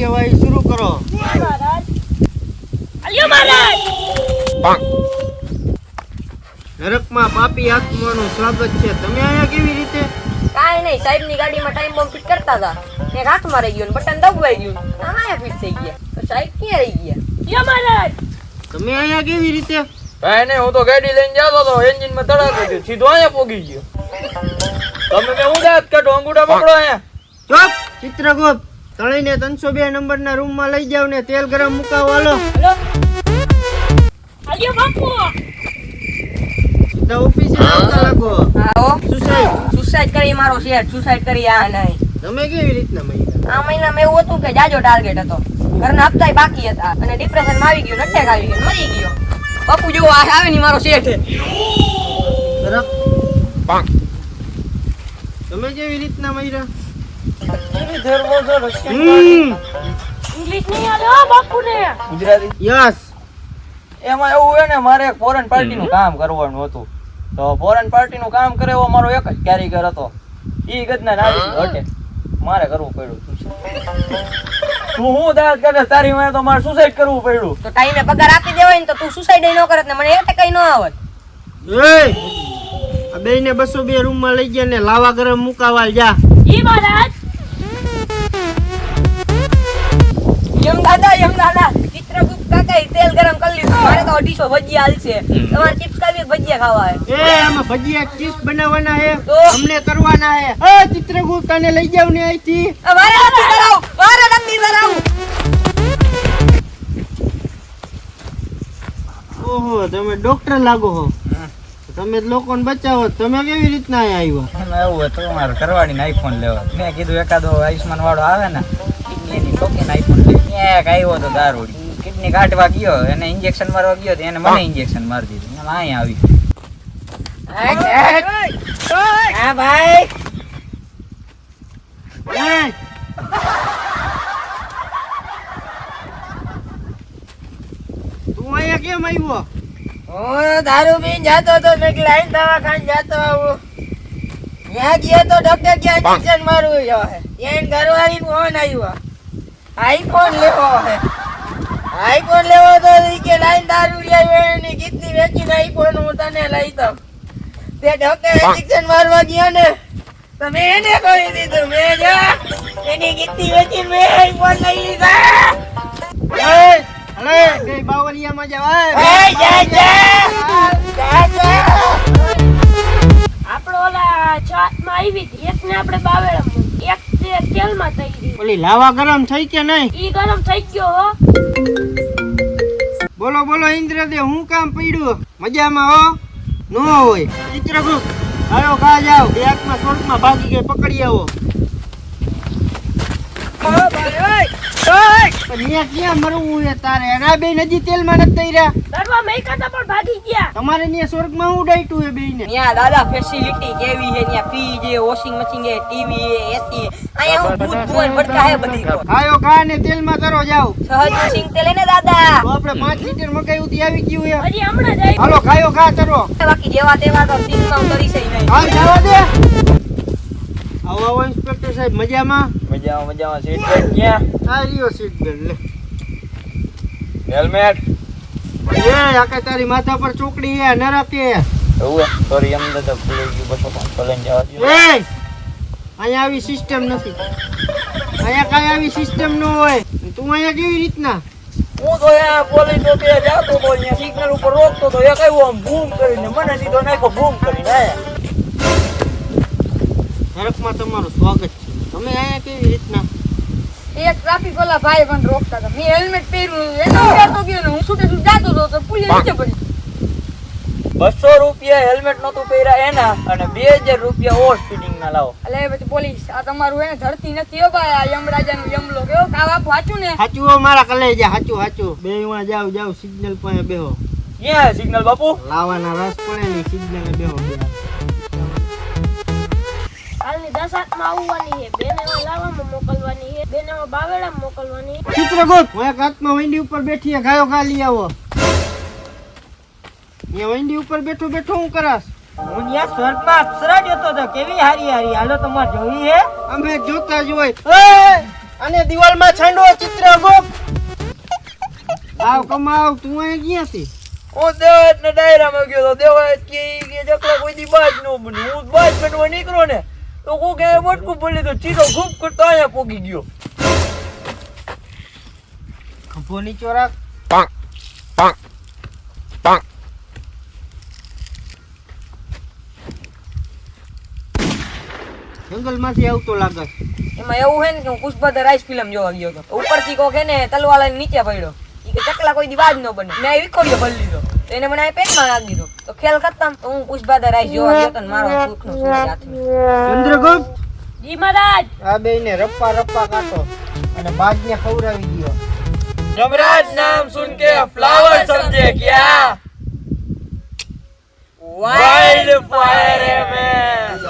કાર્યવાહી શરૂ કરો. નરકમાં પાપી આત્માનું સ્વાગત છે. તમે અહીંયા કેવી રીતે? કાંઈ નહીં સાહેબની ગાડીમાં ટાઈમ બોમ્બ ફિટ કરતા હતા. એક હાથમાં રહી ગયું ને બટન દબાઈ ગયું. અહીંયા ફિટ થઈ ગયા. તો સાહેબ ક્યાં રહી ગયા? મહારાજ! તમે અહીંયા કેવી રીતે? કાંઈ નહીં હું તો ગાડી લઈને જતો હતો. એન્જિનમાં તડાકો થયો. સીધો અહીંયા પોગી ગયો. તમે મેં હું દાંત કાઢો. અંગૂઠા પકડો અહીંયા. ચોપ ચિત્રગુપ્ત. તળીને ત્રણસો બે નંબરના રૂમમાં લઈ જાવ ને તેલ ગરમ મુકાવો હાલો. બાપુ. સીધા ઓફિસે આવતા લાગો. આવો સુસાઈડ કરી મારો શેર. સુસાઇડ કરી આ નહીં તમે કેવી રીતના મહિલા આ મહિનામાં એવું હતું કે જાજો ટાર્ગેટ હતો. ઘરના હપ્તાય બાકી હતા. અને ડિપ્રેશનમાં આવી ગયું અટેક આવી ગયો મરી ગયો. જો આ આવે ને મારો શેઠ તમે કેવી રીતના મહિલા એમાં એવું હોય ને મારે ફોરેન પાર્ટીનું કામ કરવાનું હતું. તો ફોરેન પાર્ટીનું કામ કરે એવો મારો એક જ કારીગર હતો. ઈ ગદના નાવી હટે. મારે કરવું પડ્યું તું હું દાંત કાઢે તારી માં તો મારે સુસાઇડ કરવું પડ્યું. તો ટાઈમે પગાર આપી દેવાય ને તો તું સુસાઇડ ન કરત ને મને એટેક ન આવત એ આ બેયને બસો બે રૂમમાં લઈ ગયા ને લાવા ગરમ મુકાવાલ જા ઈ મહારાજ દાદા યમ દાદા ચિત્રગુપ્ત કાકા તેલ ગરમ કરી લીધું. મારે તો અઢીસો ભજીયા હાલશે. તમારે ચિપ્સ ખાવી ભજીયા ખાવા હે એ આમાં ભજીયા ચિપ્સ બનાવવાના હે. અમને કરવાના હે. એ ચિત્રગુપ્ત આને લઈ જાવ ને અહીંથી. મારે નથી કરાવ મારે નથી કરાવ ઓહો તમે ડોક્ટર લાગો હો. તમે લોકો લોકોને બચાવો. તમે કેવી રીતના અહીંયા આવ્યા? એમાં એવું હતું મારે કરવાની આઈફોન લેવા. મેં કીધું એકાદો આયુષ્માન વાળો આવે ને કિડની આઈફોન લઈ આવ્યો હતો દારૂડી કિડની કાઢવા ગયો એને ઇન્જેક્શન મારવા ગયો તો એને મને ઇન્જેક્શન મારી દીધું. એમાં અહીંયા આવી. હા ભાઈ. તું અહીંયા કેમ આવ્યો? હું દારૂ પીને જાતો હતો મેં લાઈન દવાખાને જતો આવું. ત્યાં ગયો તો ડોક્ટર ક્યાં ઇન્જેક્શન મારવું જો ત્યાં ઘરવાળી ફોન આવ્યો. આઈફોન લેવો હે. આઈફોન લેવો તો ઈ કે લાઈન દારૂ આવ્યો એની કિડની વેચીને આઈફોન હું તને લઈ દઉં. તે ડોક્ટર એડિક્શન મારવા ગયો ને તો મેં એને કહી દીધું મેં જો એની કીધી વેચીને મેં આઈફોન લઈ લીધા. એ! અરે કઈ બાવળિયામાં જાવ એ! એ જા જા જા જા આપણે ઓલા છાતમાં આવી હતી એકને આપણે બાવેળામાં. એક તે તેલમાં થઈ ગઈ ઓલી લાવા ગરમ થઈ કે નહીં? ઈ ગરમ થઈ ગયો હો. બોલો બોલો ઇન્દ્રદેવ હું કામ પડ્યું? મજામાં હો? નો હોય. ચિત્રગુપ્ત આવ્યો કા જાવ બેગમાં સ્વર્ગમાં ભાગી ગઈ પકડી આવો. અહીંયા ક્યાં મરવું છે તારે? બે નદી તેલમાં નથી તઈ રહ્યા દરવા પણ ભાગી ગયા. તમારે ત્યાં સ્વર્ગમાં હું ડાઈટું છે બેયને. ત્યાં દાદા ફેસિલિટી કેવી છે ત્યાં ફ્રીજ છે વોશિંગ મશીન છે ટીવી છે એસી અહીંયા હું ભૂત ભુવન ભટકા હે બધી. આયો કા ને તેલમાં તરો જાવ સહજ દાદા. તો આપણે પાંચ લીટર મકાઈ ઉતી આવી ગયું છે. હજી હમણાં જ આવી હાલો ખાયો ખા તરો. બાકી જેવા તેવા તો સીનમાં કરી છે નહીં. હાલ જવા દે. આવો આવો ઇન્સ્પેક્ટર સાહેબ મજામાં? મજામાં મજામાં. સીટ બેલ્ટ ક્યાં? આ રહ્યો સીટ બેલ્ટ લે. હેલ્મેટ? એ આકે તારી માથા પર ચોકડી હે નરક. હે એવું સોરી એમ તો ભૂલી ગયું બસો પાંચ લઈને જવા દો એ અહીંયા આવી સિસ્ટમ નથી. અહીંયા કાંઈ આવી સિસ્ટમ ન હોય. તું અહીંયા કેવી રીતના? હું તો અહીંયા પોલીસ ચોકીએ જાતો તો અહીંયા સિગ્નલ ઉપર રોકતો તો એક આવ્યો આમ બૂમ કરીને મને સીધો નાખ્યો બૂમ કરીને આયા નરકમાં તમારું સ્વાગત કેવી રીતના? એક ટ્રાફિક વાળા ભાઈ પણ રોકતા હતા. મેં હેલ્મેટ પહેર્યું એનો ઉડાડતો ગયો ને હું છૂટે છૂટ જાતો હતો તો પુલિયા નીચે પડી. બસો રૂપિયા હેલ્મેટ નહોતું પહેર્યા એના અને બે હજાર રૂપિયા ઓવર સ્પીડિંગ ના લાવો. એટલે પછી પોલીસ આ તમારું એને ધરતી નથી હો ભાઈ આ યમરાજાનું યમલો. કેવો કા બાપ સાચું ને? સાચું હો મારા કલે જા સાચું સાચું બે માં જાવ જાવ સિગ્નલ પાસે બેહો. ક્યાં સિગ્નલ બાપુ? લાવાના રસ પડે ને સિગ્નલ બેહો. બે હાલની દસ હાથમાં આવવાની છે. બેને લાવામાં મોકલવાની છે. બેને એમાં મોકલવાની ચિત્રગુપ્ત હું એક હાથમાં વંડી ઉપર બેઠી ગાયો ગા લઈ આવો. એ વંડી ઉપર બેઠો બેઠો હું કરાસ હું ત્યાં સ્વર્ગમાં અપ્સરા જોતો હતો કેવી હારી હારી? હાલો તમાર જોઈ હે? અમે જોતા જ હોય. અને દિવાલમાં છાંડો ચિત્રગુપ્ત! આવ કમાવ તું અહીં ક્યાંથી હું દેવાયત ને ડાયરામાં ગયો તો દેવાયત કે ઈ કોઈ દી બાજ નો બને. હું બાજ બનવા નીકળ્યો ને. તો કો કે મટકું ભરી તો ચીરો ખૂબ કરતો અહીંયા પોગી ગયો. ખભો નીચો રાખ. જંગલમાંથી આવતો લાગે. છે. એમાં એવું હે ને કે હું પુષ્પા આઈસ રાઈસ ફિલ્મ જોવા ગયો હતો. ઉપરથી કોક હે ને તલવાર નીચે પડ્યો. ઈ કે ચકલા કોઈ દી વાજ ન બને. મેં વિકોડિયો ભરી લીધો તો એને મને પેટમાં લાગી દીધો. તો ખેલ કરતા તો હું પુષ્પા દરાઈ જોવા ગયો તો મારો સુખનો સુવાજ હાથમાં ચંદ્રગુપ્ત! જી મહારાજ! આ બેને રપ્પા રપ્પા કાટો અને બાજને ખવડાવી દીયો. જમરાજ નામ સુન કે ફ્લાવર સમજે ક્યા? Wild fire main